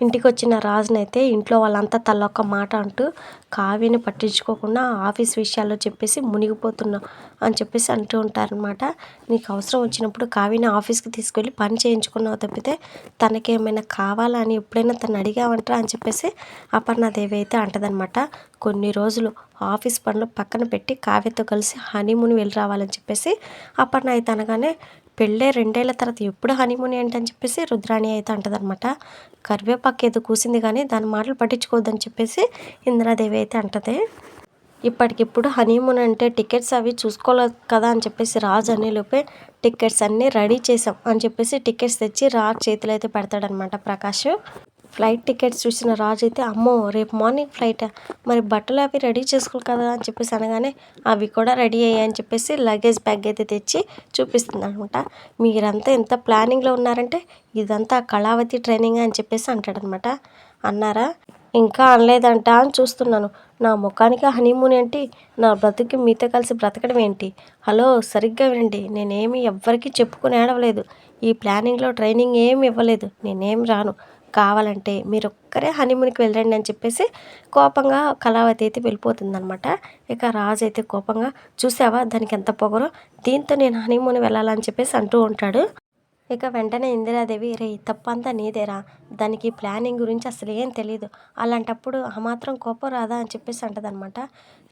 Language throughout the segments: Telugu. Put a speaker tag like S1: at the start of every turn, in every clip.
S1: ఇంటికి వచ్చిన రాజునైతే ఇంట్లో వాళ్ళంతా తల్లొక్క మాట అంటూ కావ్యని పట్టించుకోకుండా ఆఫీస్ విషయాల్లో చెప్పేసి మునిగిపోతున్నాం అని చెప్పేసి అంటూ ఉంటారనమాట నీకు అవసరం వచ్చినప్పుడు కావ్యని ఆఫీస్కి తీసుకెళ్ళి పని చేయించుకున్నావు తప్పితే తనకేమైనా కావాలా అని ఎప్పుడైనా తను అడిగావంటారా అని చెప్పేసి అపర్ణాదేవి అయితే అంటదనమాట కొన్ని రోజులు ఆఫీస్ పనులు పక్కన పెట్టి కావ్యతో కలిసి హనీమూన్ వెళ్ళి రావాలని చెప్పేసి అపర్ణ అయితే అనగానే పెళ్ళే రెండేళ్ళ తర్వాత ఎప్పుడు హనీమూన్ ఏంటని చెప్పేసి రుద్రాణి అయితే అంటదనమాట కరివేపాకు ఏదో కూసింది కానీ దాని మాటలు పట్టించుకోవద్దని చెప్పేసి ఇందిరాదేవి అయితే అంటది. ఇప్పటికిప్పుడు హనీమూన్ అంటే టికెట్స్ అవి చూసుకోలేదు కదా అని చెప్పేసి రాజు అనేలోపే టికెట్స్ అన్నీ రెడీ చేసాం అని చెప్పేసి టికెట్స్ తెచ్చి రాజు చేతిలో అయితే పెడతాడనమాట ప్రకాష్. ఫ్లైట్ టికెట్స్ చూసిన రాజు అయితే అమ్మో రేపు మార్నింగ్ ఫ్లైట్ మరి బట్టలు అవి రెడీ చేసుకోవాలి కదా అని చెప్పేసి అనగానే అవి కూడా రెడీ అయ్యాయని చెప్పేసి లగేజ్ బ్యాగ్ అయితే తెచ్చి చూపిస్తుంది అనమాట. మీరంతా ఎంత ప్లానింగ్లో ఉన్నారంటే ఇదంతా కళావతి ట్రైనింగ్ అని చెప్పేసి అంటాడనమాట. అన్నారా? ఇంకా అనలేదంట అని చూస్తున్నాను. నా ముఖానికి హనీమూన్ ఏంటి? నా బ్రతుకి మీతో కలిసి బ్రతకడం ఏంటి? హలో సరిగ్గా వినండి. నేనేమి ఎవ్వరికీ చెప్పుకుని ఏడవలేదు ఈ ప్లానింగ్లో ట్రైనింగ్ ఏమి ఇవ్వలేదు. నేనేం రాను. కావాలంటే మీరు ఒక్కరే హనీమూన్కి వెళ్ళండి అని చెప్పేసి కోపంగా కళావతి అయితే వెళ్ళిపోతుందనమాట ఇక రాజు అయితే కోపంగా చూసావా? దానికి ఎంత పొగరో? దీంతో నేను హనీమూన్ వెళ్ళాలని చెప్పేసి అంటూ ఉంటాడు. ఇక వెంటనే ఇందిరాదేవి రే తప్పంతా నీదేరా. దానికి ప్లానింగ్ గురించి అసలు ఏం తెలియదు అలాంటప్పుడు ఆ మాత్రం కోపం రాదా? అని చెప్పేసి అంటదనమాట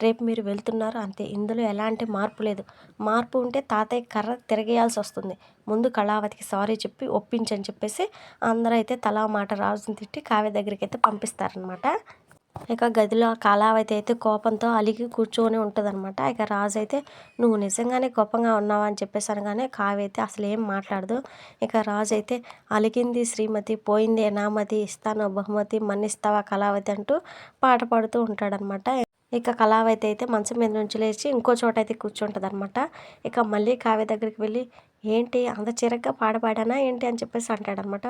S1: రేపు మీరు వెళ్తున్నారు అంతే. ఇందులో ఎలాంటి మార్పు లేదు. మార్పు ఉంటే తాతయ్య కర్ర తిరగేయాల్సి వస్తుంది. ముందు కళావతికి సారీ చెప్పి ఒప్పించని చెప్పేసి అందరూ అయితే తలా మాట రాజుని తిట్టి కావ్య దగ్గరికి అయితే పంపిస్తారనమాట ఇక గదిలో కళావతి అయితే కోపంతో అలిగి కూర్చొని ఉంటుందన్నమాట. ఇక రాజు అయితే నువ్వు నిజంగానే కోపంగా ఉన్నావా? అని చెప్పేసి అనగానే కావ్య అయితే అసలు ఏం మాట్లాడదు. ఇక రాజు అయితే అలిగింది శ్రీమతి పోయింది నామతి ఇస్తాను బహుమతి మన్నిస్తావా కళావతి అంటూ పాట పాడుతూ ఉంటాడనమాట ఇక కళావతి అయితే మంచం మీద నుంచి లేచి ఇంకో చోట అయితే కూర్చుంటుంది అనమాట ఇక మళ్ళీ కావ్య దగ్గరికి వెళ్ళి ఏంటి అంత చిరగ్గా పాట పాడానా? ఏంటి? అని చెప్పేసి అంటాడనమాట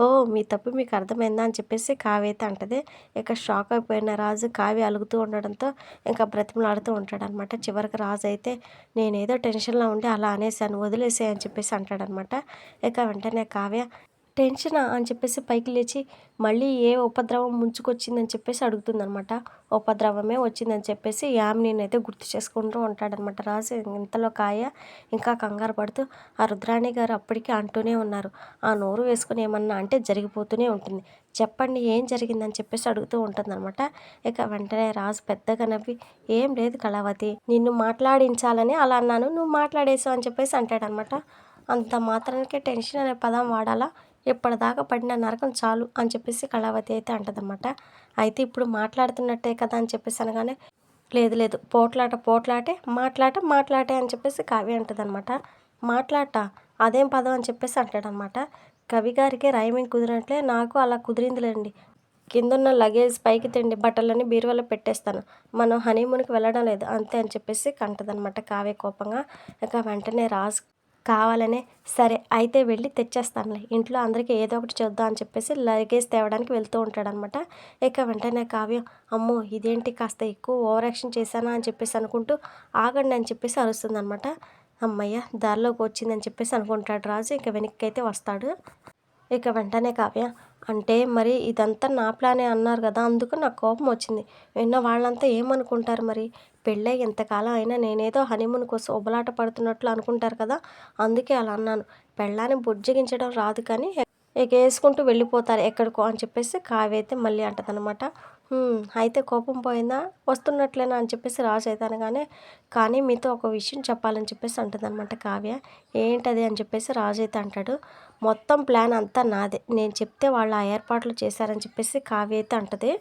S1: ఓ మీ తప్పు మీకు అర్థమైందా అని చెప్పేసి కావ్య అయితే అంటది. ఇక షాక్ అయిపోయిన రాజు కావ్య అలుగుతూ ఉండడంతో ఇంకా బ్రతిమలాడుతూ ఉంటాడనమాట. చివరికి రాజు అయితే నేనేదో టెన్షన్లో ఉండి అలా అనేసాను వదిలేసే అని చెప్పేసి అంటాడనమాట. ఇక వెంటనే కావ్య టెన్షనా అని చెప్పేసి పైకి లేచి మళ్ళీ ఏ ఉపద్రవం ముంచుకొచ్చిందని చెప్పేసి అడుగుతుందనమాట ఉపద్రవమే వచ్చిందని చెప్పేసి యామినిని అయితే గుర్తు చేసుకుంటూ ఉంటాడనమాట రాజు ఇంతలో కాయ ఇంకా కంగారు పడుతూ ఆ రుద్రాణి గారు అప్పటికే అంటూనే ఉన్నారు. ఆ నోరు వేసుకుని ఏమన్నా అంటే జరిగిపోతూనే ఉంటుంది. చెప్పండి ఏం జరిగిందని చెప్పేసి అడుగుతూ ఉంటుందన్నమాట. ఇక వెంటనే రాజు పెద్దగా నవ్వి ఏం లేదు కళావతి నిన్ను మాట్లాడించాలని అలా అన్నాను. నువ్వు మాట్లాడేసావు అని చెప్పేసి అంటాడనమాట అంత మాత్రానికే టెన్షన్ అనే పదం వాడాలా? ఇప్పటిదాకా పడిన నరకం చాలు అని చెప్పేసి కళావతి అయితే అంటదన్నమాట. అయితే ఇప్పుడు మాట్లాడుతున్నట్టే కదా అని చెప్పేసి అనగానే లేదు లేదు పోట్లాట పోట్లాటే మాట్లాట మాట్లాటే అని చెప్పేసి కావ్య అంటదనమాట మాట్లాట అదేం పదం అని చెప్పేసి అంటాడనమాట కవి గారికి రైమింగ్ కుదిరినట్లే నాకు అలా కుదిరిందిలేండి. కిందున్న లగేజ్ పైకి తిండి బట్టలన్నీ బీరువాలో పెట్టేస్తాను. మనం హనీమూన్కి వెళ్ళడం లేదు అంతే అని చెప్పేసి కంటదనమాట కావ్య కోపంగా. ఇక వెంటనే రాజు కావాలనే సరే అయితే వెళ్ళి తెచ్చేస్తానులే. ఇంట్లో అందరికీ ఏదో ఒకటి చూద్దాం అని చెప్పేసి లగేజ్ తేవడానికి వెళ్తూ ఉంటాడనమాట. ఇక వెంటనే కావ్యం అమ్మో ఇదేంటి కాస్త ఎక్కువ ఓవర్ యాక్షన్ చేశానా అని చెప్పేసి అనుకుంటూ ఆగండి అని చెప్పేసి అరుస్తుందనమాట. అమ్మయ్య దారిలోకి వచ్చిందని చెప్పేసి అనుకుంటాడు రాజు. ఇక వెనక్కి అయితే వస్తాడు. ఇక వెంటనే కావ్య అంటే మరి ఇదంతా నా ప్లానే అన్నారు కదా అందుకు నాకు కోపం వచ్చింది. విన్న వాళ్ళంతా ఏమనుకుంటారు మరి? పెళ్ళై ఎంతకాలం అయినా నేనేదో హనీమూన్ కోసం ఉబలాట పడుతున్నట్లు అనుకుంటారు కదా అందుకే అలా అన్నాను. పెళ్ళాన్ని బుజ్జగించడం రాదు కానీ ఎగేసుకుంటూ వెళ్ళిపోతారు ఎక్కడికో అని చెప్పేసి కావ్యైతే మళ్ళీ అంటదనమాట అయితే కోపం పోయిందా? వస్తున్నట్లేనా అని చెప్పేసి రాజు అవుతాను కానీ కానీ మీతో ఒక విషయం చెప్పాలని చెప్పేసి అంటుందన్నమాట కావ్య. ఏంటది అని చెప్పేసి రాజు అయితే అంటాడు. మొత్తం ప్లాన్ అంతా నాదే. నేను చెప్తే వాళ్ళు ఆ ఏర్పాట్లు చేశారని చెప్పేసి కావ్య అయితే అంటది.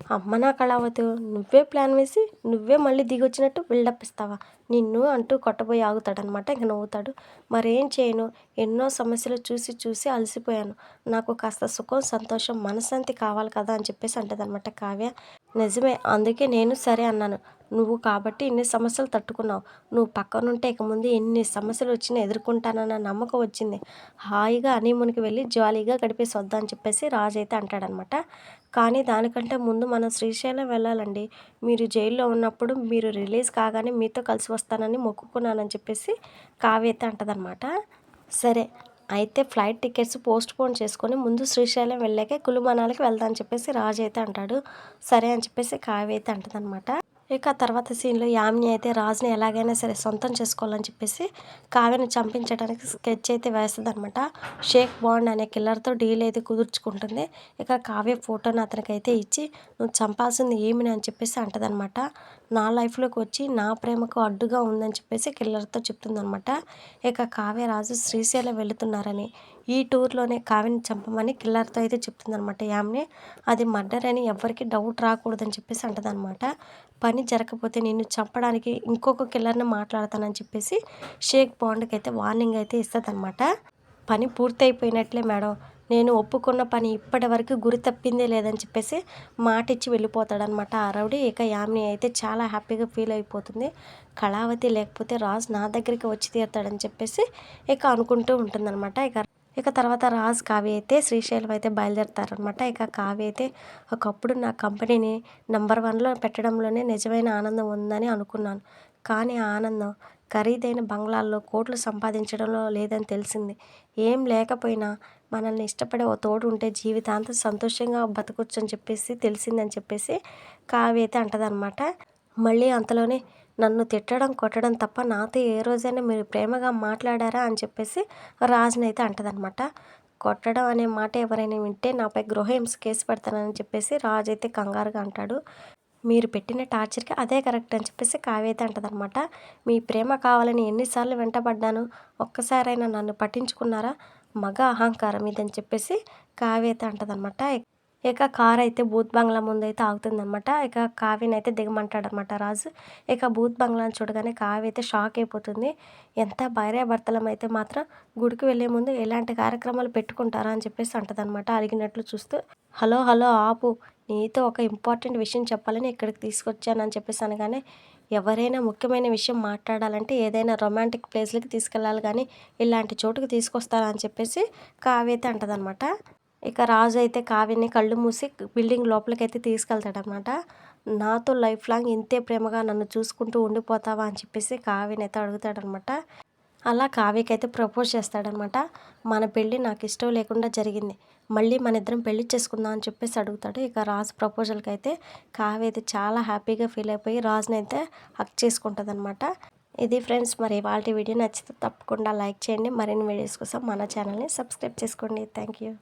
S1: అమ్మ నా కళావతి నువ్వే ప్లాన్ వేసి నువ్వే మళ్ళీ దిగొచ్చినట్టు బిల్డప్ ఇస్తావా? నిన్ను అంటూ కొట్టబోయి ఆగుతాడనమాట ఇంక నవ్వుతాడు. మరేం చేయను? ఎన్నో సమస్యలు చూసి చూసి అలసిపోయాను. నాకు కాస్త సుఖం సంతోషం మనశ్శాంతి కావాలి కదా అని చెప్పేసి అంటదనమాట కావ్య. నిజమే అందుకే నేను సరే అన్నాను. నువ్వు కాబట్టి ఇన్ని సమస్యలు తట్టుకున్నావు. నువ్వు పక్కనుంటే ఇక ముందు ఎన్ని సమస్యలు వచ్చినా ఎదుర్కొంటానన్న నమ్మకం వచ్చింది. హాయిగా హనీమూన్కి వెళ్ళి జాలీగా గడిపేసి వద్దా అని చెప్పేసి రాజు అయితే అంటాడనమాట. కానీ దానికంటే ముందు మనం శ్రీశైలం వెళ్ళాలండి. మీరు జైల్లో ఉన్నప్పుడు మీరు రిలీజ్ కాగానే మీతో కలిసి వస్తానని మొక్కుకున్నానని చెప్పేసి కావ్య అయితే అంటదనమాట. సరే అయితే ఫ్లైట్ టికెట్స్ పోస్ట్ పోన్ చేసుకొని ముందు శ్రీశైలం వెళ్ళాకే కులుమనాలకి వెళ్దాం అని చెప్పేసి రాజు అయితే అంటాడు. సరే అని చెప్పేసి కావ్య అయితే అంటదనమాట. ఇక తర్వాత సీన్లో యామిని అయితే రాజుని ఎలాగైనా సరే సొంతం చేసుకోవాలని చెప్పేసి కావ్యను చంపించడానికి స్కెచ్ అయితే వేస్తుంది అనమాట షేక్ బాండ్ అనే కిల్లర్తో డీల్ అయితే కుదుర్చుకుంటుంది. ఇక కావ్య ఫోటోని అతనికి అయితే ఇచ్చి నువ్వు చంపాల్సింది ఏమిని? అని చెప్పేసి అంటదనమాట నా లైఫ్లోకి వచ్చి నా ప్రేమకు అడ్డుగా ఉందని చెప్పేసి కిల్లర్తో చెప్తుందనమాట ఇక కావ్య రాజు శ్రీశైలం వెళుతున్నారని ఈ టూర్లోనే కావిని చంపమని కిల్లర్తో అయితే చెప్తుందనమాట యామ్ని. అది మర్డర్ అని ఎవరికి డౌట్ రాకూడదని చెప్పేసి అంటదనమాట పని జరగకపోతే నిన్ను చంపడానికి ఇంకొక కిల్లర్ని మాట్లాడతానని చెప్పేసి షేక్ బాండ్కి అయితే వార్నింగ్ అయితే ఇస్తుందన్నమాట. పని పూర్తయిపోయినట్లే మేడం. నేను ఒప్పుకున్న పని ఇప్పటి వరకు గురి తప్పిందే లేదని చెప్పేసి మాట ఇచ్చి వెళ్ళిపోతాడనమాట ఆ రౌడీ. ఇక యామిని అయితే చాలా హ్యాపీగా ఫీల్ అయిపోతుంది. కళావతి లేకపోతే రాజు నా దగ్గరికి వచ్చి తీరుతాడని చెప్పేసి ఇక అనుకుంటూ ఉంటుందన్నమాట. ఇక ఇక తర్వాత రాజ్ కావ్య అయితే శ్రీశైలం అయితే బయలుదేరుతారనమాట ఇక కావ్య అయితే ఒకప్పుడు నా కంపెనీని నెంబర్ వన్లో పెట్టడంలోనే నిజమైన ఆనందం ఉందని అనుకున్నాను. కానీ ఆ ఆనందం ఖరీదైన బంగ్లాల్లో కోట్లు సంపాదించడంలో లేదని తెలిసింది. ఏం లేకపోయినా మనల్ని ఇష్టపడే ఓ తోడు ఉంటే జీవితాంతం సంతోషంగా బతకొచ్చు అని చెప్పేసి తెలిసిందని చెప్పేసి కావ్య అయితే అంటదనమాట మళ్ళీ అంతలోనే నన్ను తిట్టడం కొట్టడం తప్ప నాతో ఏ రోజైనా మీరు ప్రేమగా మాట్లాడారా అని చెప్పేసి రాజునైతే అంటదనమాట కొట్టడం అనే మాట ఎవరైనా వింటే నాపై గృహహింస కేసు పెడతానని చెప్పేసి రాజు అయితే కంగారుగా అంటాడు. మీరు పెట్టిన టార్చర్కి అదే కరెక్ట్ అని చెప్పేసి కావ్యత అంటదనమాట మీ ప్రేమ కావాలని ఎన్నిసార్లు వెంటబడ్డాను ఒక్కసారైనా నన్ను పట్టించుకున్నారా? మగ అహంకారం ఇదని చెప్పేసి కావ్యత అంటదనమాట ఇక కార్ అయితే బూత్ బంగ్లా ముందు అయితే ఆగుతుందన్నమాట. ఇక కావ్యని అయితే దిగమంటాడనమాట రాజు. ఇక బూత్ బంగ్లాని చూడగానే కావ్య అయితే షాక్ అయిపోతుంది. ఎంత భార్యాభర్తలం అయితే మాత్రం గుడికి వెళ్ళే ముందు ఎలాంటి కార్యక్రమాలు పెట్టుకుంటారా అని చెప్పేసి అంటదనమాట అడిగినట్లు చూస్తూ. హలో హలో ఆపు. నీతో ఒక ఇంపార్టెంట్ విషయం చెప్పాలని ఇక్కడికి తీసుకొచ్చానని చెప్పేసి అనగానే ఎవరైనా ముఖ్యమైన విషయం మాట్లాడాలంటే ఏదైనా రొమాంటిక్ ప్లేస్లకి తీసుకెళ్ళాలి కానీ ఇలాంటి చోటుకి తీసుకొస్తారా అని చెప్పేసి కావ్య అయితే అంటదనమాట ఇక రాజు అయితే కావ్యని కళ్ళు మూసి బిల్డింగ్ లోపలికైతే తీసుకెళ్తాడనమాట నాతో లైఫ్ లాంగ్ ఇంతే ప్రేమగా నన్ను చూసుకుంటూ ఉండిపోతావా? అని చెప్పేసి కావ్యని అయితే అడుగుతాడనమాట అలా కావ్యకి అయితే ప్రపోజ్ చేస్తాడనమాట మన పెళ్ళి నాకు ఇష్టం లేకుండా జరిగింది. మళ్ళీ మన ఇద్దరం పెళ్ళి చేసుకుందాం అని చెప్పేసి అడుగుతాడు. ఇక రాజు ప్రపోజల్కి అయితే కావ్య అయితే చాలా హ్యాపీగా ఫీల్ అయిపోయి రాజుని అయితే హక్ చేసుకుంటుంది అనమాట ఇది ఫ్రెండ్స్ మరి వాళ్ళ వీడియో నచ్చితే తప్పకుండా లైక్ చేయండి. మరిన్ని వీడియోస్ కోసం మన ఛానల్ని సబ్స్క్రైబ్ చేసుకోండి. Thank you.